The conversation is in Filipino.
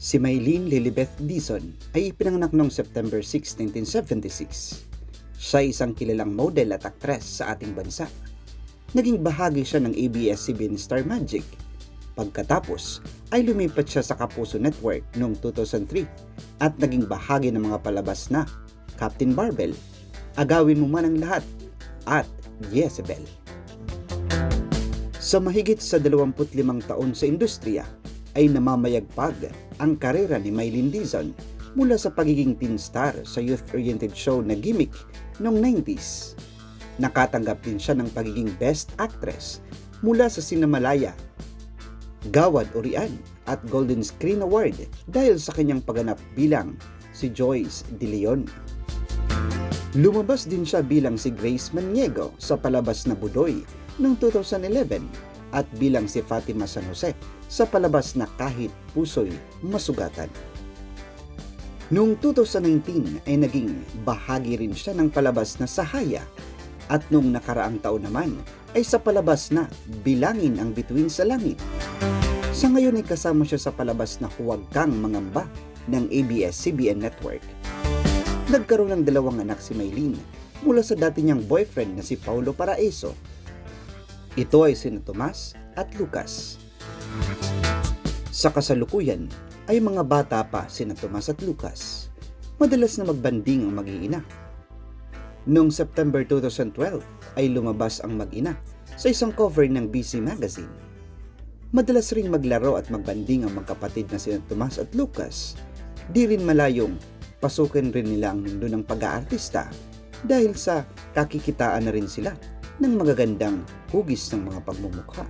Si Maylene Lilibeth Dizon ay ipinanganak noong September 6, 1976. Siya ay isang kilalang model at aktres sa ating bansa. Naging bahagi siya ng ABS-CBN Star Magic. Pagkatapos ay lumipat siya sa Kapuso Network noong 2003 at naging bahagi ng mga palabas na Captain Barbell, Agawin Mo Man ang Lahat at Jezebel. Sa mahigit sa 25 taon sa industriya, ay namamayagpag ang karera ni Maylin Dizon mula sa pagiging teen star sa youth-oriented show na Gimmick noong 90s. Nakatanggap din siya ng pagiging Best Actress mula sa Sinamalaya, Gawad Urian at Golden Screen Award dahil sa kanyang pagganap bilang si Joyce De Leon. Lumabas din siya bilang si Grace Maniego sa palabas na Budoy noong 2011 at bilang si Fatima San Jose sa palabas na Kahit Puso'y Masugatan. Noong 2019 ay naging bahagi rin siya ng palabas na Sahaya at noong nakaraang taon naman ay sa palabas na Bilangin ang Bituin sa Langit. Sa ngayon ay kasama siya sa palabas na Huwag Kang Mangamba ng ABS-CBN Network. Nagkaroon ng dalawang anak si Maylene mula sa dati niyang boyfriend na si Paulo Paraeso. Ito ay sina Tomas at Lucas. Sa kasalukuyan ay mga bata pa sina Tomas at Lucas. Madalas na magbanding ang mag-iina. Noong September 2012 ay lumabas ang mag-ina sa isang cover ng BC Magazine. Madalas ring maglaro at magbanding ang magkapatid na sina Tomas at Lucas. Di rin malayong pasukin rin nila ang mundo ng pag-aartista dahil sa kakikitaan na rin sila ng magagandang hugis ng mga pagmumukha.